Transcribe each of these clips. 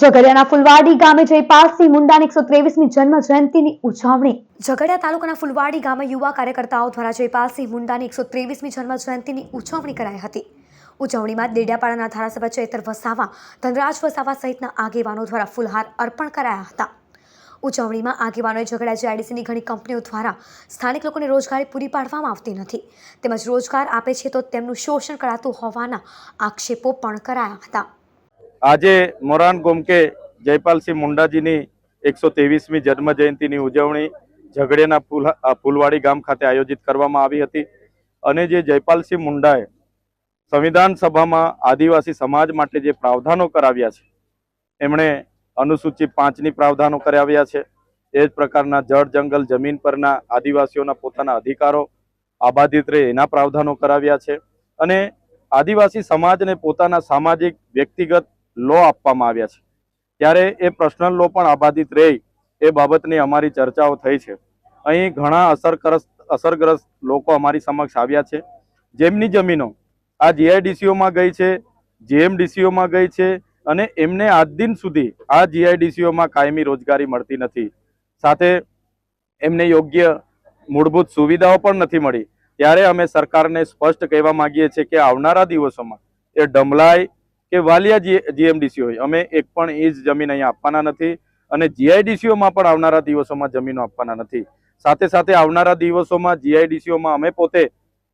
ઝઘડિયાના ફુલવાડી ગામે જયપાલસિંહ મુંડાની એકસો ત્રેવીસમી જન્મ જયંતિની ઉજવણી. ઝઘડિયા તાલુકાના ફુલવાડી ગામે યુવા કાર્યકર્તાઓ દ્વારા જયપાલસિંહ મુંડાની એકસો ત્રેવીસમી જન્મ જયંતિની ઉજવણી કરાઈ હતી. ઉજવણીમાં દેડિયાપાડાના ધારાસભ્ય ચેતર વસાવા, ધનરાજ વસાવા સહિતના આગેવાનો દ્વારા ફુલહાર અર્પણ કરાયા હતા. ઉજવણીમાં આગેવાનોએ ઝઘડા જીઆઈડીસીની ઘણી કંપનીઓ દ્વારા સ્થાનિક લોકોને રોજગારી પૂરી પાડવામાં આવતી નથી. તેમજ રોજગાર આપે છે તો તેમનું શોષણ કરાતું હોવાના આક્ષેપો પણ કરાયા હતા. આજે મોરાન ગોમકે જયપાલસિંહ મુંડાજીની એકસો ત્રેવીસમી જન્મ જયંતિની ઉજવણી ઝઘડેના ફૂલ ફૂલવાડી ગામ ખાતે આયોજિત કરવામાં આવી હતી. અને જે જયપાલસિંહ મુંડાએ સંવિધાન સભામાં આદિવાસી સમાજ માટે જે પ્રાવધાનો કરાવ્યા છે, એમણે અનુસૂચિત પાંચની પ્રાવધાનો કરાવ્યા છે. એ જ પ્રકારના જળ જંગલ જમીન પરના આદિવાસીઓના પોતાના અધિકારો આબાદિત રહે એના પ્રાવધાનો કરાવ્યા છે. અને આદિવાસી સમાજને પોતાના સામાજિક વ્યક્તિગત લો આપવામાં આવ્યા છે. ત્યારે એ પર્સનલ લો પણ આબાદિત રહે એ બાબતની અમારી ચર્ચાઓ થઈ છે. અહીં ઘણા અસરગ્રસ્ત અસરગ્રસ્ત લોકો અમારી સમક્ષ આવ્યા છે. જેમની જમીનો આ જીઆઈડીસીઓમાં ગઈ છે જીએમડીસીઓમાં ગઈ છે અને એમને આજ દિન સુધી આ જીઆઈડીસીઓમાં કાયમી રોજગારી મળતી નથી. સાથે એમને યોગ્ય મૂળભૂત સુવિધાઓ પણ નથી મળી. ત્યારે અમે સરકારને સ્પષ્ટ કહેવા માંગીએ છીએ કે આવનારા દિવસોમાં એ ડમલાઈ કે વાલિયા જીએમડીસી હોય. અમે એક પણ ઇંચ જમીન અહીંયા આપવાના નથી અને જીઆઈડીસીઓમાં પણ આવનારા દિવસોમાં જમીનો આપવાના નથી. સાથે સાથે આવનારા દિવસોમાં જીઆઈડીસીઓમાં અમે પોતે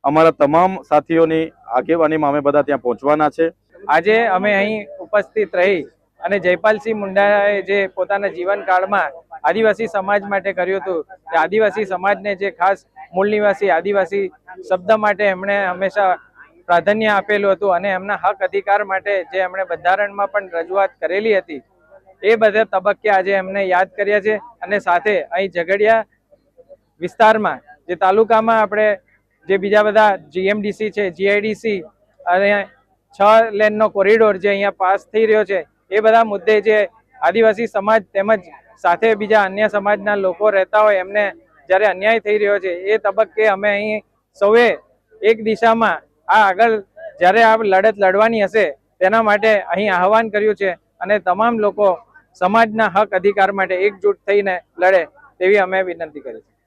અમારા તમામ સાથીઓની આગેવાનીમાં અમે બધા ત્યાં પહોંચવાના છે. આજે અમે અહીં ઉપસ્થિત રહી અને જયપાલસિંહ મુંડાએ જે પોતાના જીવનકાળમાં આદિવાસી સમાજ માટે કર્યું હતું કે આદિવાસી સમાજને જે ખાસ મૂળ નિવાસી આદિવાસી શબ્દ માટે એમણે હંમેશા પ્રાધાન્ય આપેલું હતું અને એમના હક અધિકાર માટે જે એમણે બંધારણમાં પણ રજૂઆત કરેલી હતી, એ બધા તબક્કે આજે એમને યાદ કર્યા છે અને સાથે અહીં ઝઘડિયા વિસ્તારમાં જે તાલુકામાં આપણે જે બીજા બધા જીએમડીસી છે જીઆઈડીસી અને છ લેનનો કોરિડોર જે અહીંયા પાસ થઈ રહ્યો છે, એ બધા મુદ્દે જે આદિવાસી સમાજ તેમજ સાથે બીજા અન્ય સમાજના લોકો રહેતા હોય એમને જ્યારે અન્યાય થઈ રહ્યો છે, એ તબક્કે અમે અહીં સૌએ એક દિશામાં આ આગળ જ્યારે આ લડત લડવાની હશે, તેના માટે અહીં આહવાન કર્યું છે અને તમામ લોકો સમાજના હક અધિકાર માટે એકજૂટ થઈને લડે તેવી અમે વિનંતી કરી છે